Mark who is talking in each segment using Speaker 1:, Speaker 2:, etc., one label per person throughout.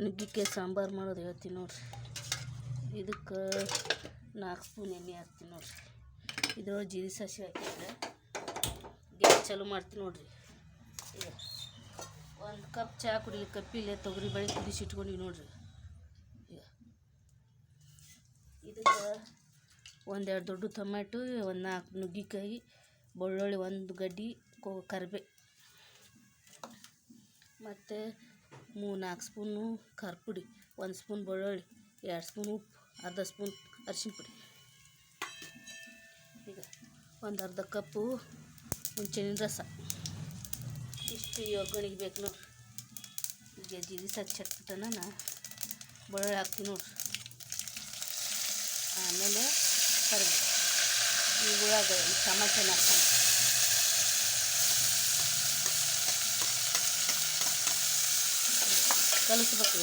Speaker 1: ನುಗ್ಗಿಕಾಯಿ ಸಾಂಬಾರು ಮಾಡೋದು ಹೇಳ್ತೀನಿ ನೋಡ್ರಿ. ಇದಕ್ಕೆ ನಾಲ್ಕು ಸ್ಪೂನ್ ಎಣ್ಣೆ ಹಾಕ್ತೀನಿ ನೋಡ್ರಿ. ಇದ್ರೊಳಗೆ ಜೀರಿಗೆ ಸಾಸಿವೆ ಹಾಕಿದ್ರೆ ಗ್ಯಾಸ್ ಚಾಲೂ ಮಾಡ್ತೀನಿ ನೋಡ್ರಿ. ಒಂದು ಕಪ್ ಚಹಾ ಕುಡಿಲಿ ಕಪ್ಪಿಲೆ ತೊಗರಿ ಬೇಳೆ ಕುದಿಸಿ ಇಟ್ಕೊಂಡಿವಿ ನೋಡ್ರಿ. ಇದಕ್ಕೆ ಒಂದೆರಡು ದೊಡ್ಡ ಟೊಮ್ಯಾಟೊ, ಒಂದು ನಾಲ್ಕು ನುಗ್ಗಿಕಾಯಿ, ಬೆಳ್ಳುಳ್ಳಿ ಒಂದು ಗಡ್ಡಿ ಕರಿಬೇ. ಮತ್ತು ಮೂರು ನಾಲ್ಕು ಸ್ಪೂನು ಖಾರ ಪುಡಿ ಒಂದು ಸ್ಪೂನ್ ಬೆಳ್ಳುಳ್ಳಿ, ಎರಡು ಸ್ಪೂನ್ ಉಪ್ಪು, ಅರ್ಧ ಸ್ಪೂನ್ ಅರಿಶಿನ ಪುಡಿ. ಈಗ ಒಂದು ಅರ್ಧ ಕಪ್ಪು ಹುಣ್ಚಿನ ರಸ. ಇಷ್ಟು ಈ ಒಗ್ಗರಣೆಗೆ ಬೇಕು ನೋಡ್ರಿ ಈಗ ಜೀರಿಗೆ ಸಾಕು ಚಟ್ಬಿಟ್ಟನ ನಾ ಬೆಳ್ಳುಳ್ಳಿ ಹಾಕ್ತೀನಿ ನೋಡ್ರಿ ಆಮೇಲೆ ಕರಿಬೇವು. ಈ ಉಳ್ಳಾಗಡ್ಡಿ ಈ ಟಮಾಟೆನ ಹಾಕ್ತೀನಿ ಕಲಿಸ್ಬೇಕು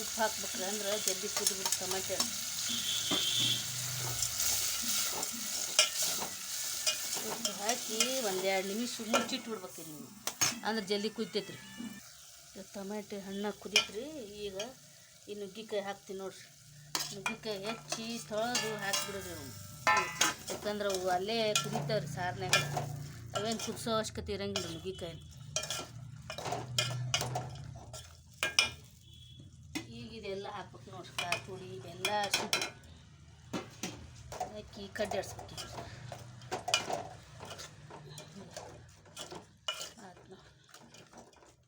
Speaker 1: ಉಪ್ಪು ಹಾಕ್ಬೇಕ್ರಿ ಅಂದ್ರೆ ಜಲ್ದಿ ಕುದ್ಬಿಟ್ಟು ಟಮಾಟೆ ಉಪ್ಪು ಹಾಕಿ ಒಂದೆರಡು ನಿಮಿಷ ಮುಚ್ಚಿಟ್ಟು ಬಿಡ್ಬೇಕು ನೀವು. ಅಂದ್ರೆ ಜಲ್ದಿ ಕುದ್ದೈತ್ರಿ ಟೊಮೆಟೆ ಹಣ್ಣಾಗ ಕುದೀತ್ರಿ, ಈಗ ಈ ನುಗ್ಗಿಕಾಯಿ ಹಾಕ್ತೀನಿ ನೋಡ್ರಿ. ನುಗ್ಗಿಕಾಯಿ ಹೆಚ್ಚಿ ತೊಳೆದು ಹಾಕಿಬಿಡೋದ್ರಿ ಅವ್ನು ಯಾಕಂದ್ರೆ ಅವು ಅಲ್ಲೇ ಕುದಿತಾವೆ ರೀ ಸಾರ್ನಾಗ ಅವೇನು ಕುದಿಸೋ ಅವಶ್ಯಕತೆ ಇರಂಗಿಲ್ಲ ನುಗ್ಗಿಕಾಯಿ ಈಗ ಇದೆಲ್ಲ ಹಾಕ್ಬೇಕು ನೋಡ್ರಿ ಖಾರ ಪುಡಿ ಬೆಲ್ಲ ಅರ್ಶಿನ ಹಾಕಿ ಕಡ್ಡಾಡ್ಸ್ಬೇಕು ಆಯ್ತು ನೋಡಿ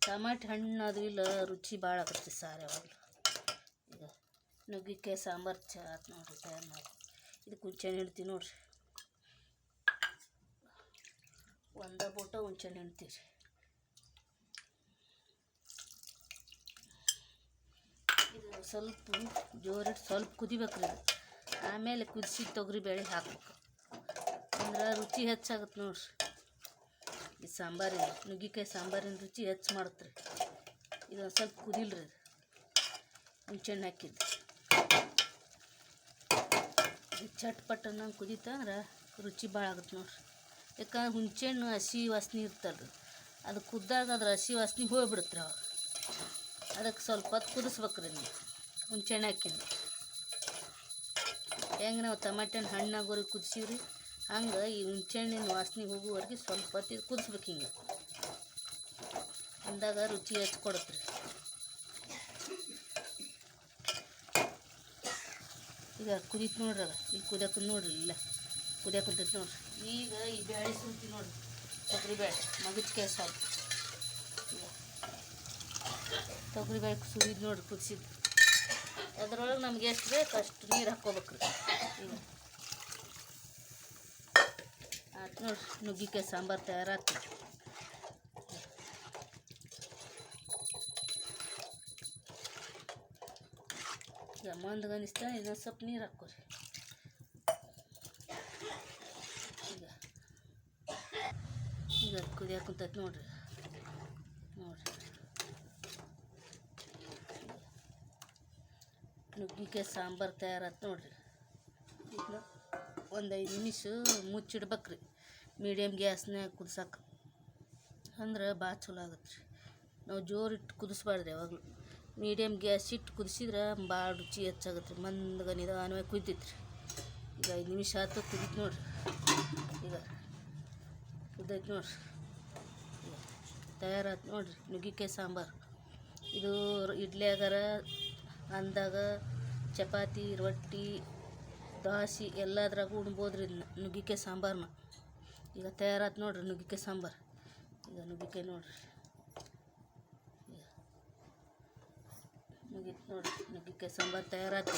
Speaker 1: ಟಮಾಟೆ ಹಣ್ಣು ಅದು ಇಲ್ಲ ರುಚಿ ಭಾಳ ಆಗತ್ತೆ ಸಾರು ಯಾವಾಗಲೂ ಈಗ ನುಗ್ಗಿಕಾಯಿ ಸಾಂಬಾರು ಚ ಆತು ನೋಡ್ರಿ ತಯಾರು ಮಾಡಿ ಇದು ಹುಂಚೆಹಣ್ಣು ಹೇಳ್ತೀವಿ ನೋಡ್ರಿ. ಒಂದ ಬೋಟ ಹುಂಚೆಹಣ್ಣು ಇಡ್ತೀವಿ ರೀ ಇದು ಸ್ವಲ್ಪ ಜೋರಿಟ್ಟು ಸ್ವಲ್ಪ ಕುದಿಬೇಕ್ರಿ ಆಮೇಲೆ ಕುದಿಸಿ ತೊಗರಿ ಬೇಳೆ ಹಾಕ್ಬೇಕು. ಅಂದ್ರೆ ರುಚಿ ಹೆಚ್ಚಾಗತ್ತೆ ನೋಡ್ರಿ. ಈ ಸಾಂಬಾರಿನ ನುಗ್ಗಿಕಾಯಿ ಸಾಂಬಾರಿನ ರುಚಿ ಹೆಚ್ಚು ಮಾಡುತ್ತೆ ರೀ ಇದೊಂದು ಸ್ವಲ್ಪ ಕುದಿಲ್ರಿ ಅದು ಹುಂಚೆಹಣ್ಣು ಹಾಕಿದ್ದು. ಚಟ್ಪಟ್ ಅನ್ನಂಗೆ ಕುದೀತಂದ್ರೆ ರುಚಿ ಭಾಳ ಆಗುತ್ತೆ ನೋಡ್ರಿ. ಯಾಕಂದ್ರೆ ಹುಣ್ಸೆಹಣ್ಣು ಹಸಿ ವಾಸನೆ ರೀ ಅದು ಕುದ್ದಾಗ ಅದ್ರ ಹಸಿ ವಾಸನೆ ಹೋಗ್ಬಿಡುತ್ತೆ ರೀ ಅವಾಗ. ಅದಕ್ಕೆ ಸ್ವಲ್ಪ ಹೊತ್ತು ಕುದಿಸ್ಬೇಕ್ರಿ ನೀವು ಹುಣ್ಸೆಹಣ್ಣು ಹಾಕಿಂದು ಹೆಂಗೆ ನಾವು ಟಮಾಟೆ ಹಣ್ಣಾಗೋರಿಗೆ ಕುದಿಸೀವ್ರಿ, ಹಂಗೆ ಈ ಹುಣ್ಸೆಹಣ್ಣಿನ ವಾಸನೆ ಹೋಗುವವರೆಗೆ ಸ್ವಲ್ಪ ಹೊತ್ತು ಕುದಿಸ್ಬೇಕು ಹಿಂಗೆ. ಅಂದಾಗ ರುಚಿ ಹೆಚ್ಚು ಕೊಡುತ್ತೆ ರೀ ಈಗ ಕುದೀತು ನೋಡ್ರಿ ಅದ ಈಗ ಕುದಿಯಕ್ಕೆ ನೋಡ್ರಿ ಇಲ್ಲ. ಕುದಿಯಕ್ಕೆ ಕುಂತೈತೆ ನೋಡ್ರಿ. ಈಗ ಈ ಬೇಳೆ ಸುಂತಿ ನೋಡ್ರಿ. ತೊಗರಿ ಬೇಳೆ ಮಗಚ್ಕಾಯಿ ಸಾರು ತೊಗರಿ ಬೇಳೆ ಸುರಿದು ನೋಡ್ರಿ ಕುದಿಸಿದ್ದು ಅದ್ರೊಳಗೆ ನಮ್ಗೆ ಎಷ್ಟು ಬೇಕು ಅಷ್ಟು ನೀರು ಹಾಕ್ಕೋಬೇಕ್ರಿ ಈಗ ಆಯ್ತು ನೋಡ್ರಿ. ನುಗ್ಗಿಕಾಯಿ ಸಾಂಬಾರು ತಯಾರಾಯ್ತು ಈಗ ಮಂದಗೆ ಅನಿಸ್ತಾ ಇನ್ನೊಂದು ಸ್ವಲ್ಪ ನೀರು ಹಾಕೋರಿ ಈಗ ಈಗ ಕುದಿಯಾಕ ಕುಂತೈತೆ ನೋಡ್ರಿ ನೋಡ್ರಿ ನುಗ್ಗಿಕಾಯಿ ಸಾಂಬಾರು ತಯಾರಾಯ್ತು ನೋಡ್ರಿ ಈಗ ಒಂದು ಐದು ನಿಮಿಷ ಮುಚ್ಚಿಡ್ಬೇಕ್ರಿ ಮೀಡಿಯಮ್ ಗ್ಯಾಸ್ನ್ಯಾಗ ಕುದಿಸಕ್ಕೆ ಅಂದ್ರೆ ಭಾಳ ಚಲೋ ಆಗತ್ತೆ ರೀ ನಾವು ಜೋರಿಟ್ಟು ಕುದಿಸ್ಬಾರ್ದು ಯಾವಾಗಲೂ ಮೀಡಿಯಮ್ ಗ್ಯಾಸ್ ಇಟ್ಟು ಕುದಿಸಿದ್ರೆ ಭಾಳ ರುಚಿ ಹೆಚ್ಚಾಗುತ್ತೆ. ರೀ ಮಂದಗ ನಿಧಾನವಾಗಿ ರೀ ಈಗ ಐದು ನಿಮಿಷ ಆಯ್ತು ಕುದೀತು ನೋಡ್ರಿ. ಈಗ ಕುದೈತೆ ನೋಡ್ರಿ. ತಯಾರಾಯ್ತು ನೋಡ್ರಿ. ನುಗ್ಗಿಕಾಯಿ ಸಾಂಬಾರು. ಇದು ಇಡ್ಲಿಯಾಗಾರ, ಅಂದಾಗ ಚಪಾತಿ, ರೊಟ್ಟಿ ದೋಸೆ ಎಲ್ಲದ್ರಾಗೂ ಉಣ್ಬೋದು ರೀ ಇದನ್ನ. ನುಗ್ಗಿಕಾಯಿ ಸಾಂಬಾರನ್ನ ಈಗ ತಯಾರಾಯ್ತು ನೋಡ್ರಿ ನುಗ್ಗಿಕಾಯಿ ಸಾಂಬಾರು. ಈಗ ನುಗ್ಗಿಕಾಯಿ ನೋಡ್ರಿ. ಮುಗೀತು ನೋಡ್ರಿ ನುಗ್ಗಿಕಾಯಿ ಸಾಂಬಾರು ತಯಾರಾಯ್ತು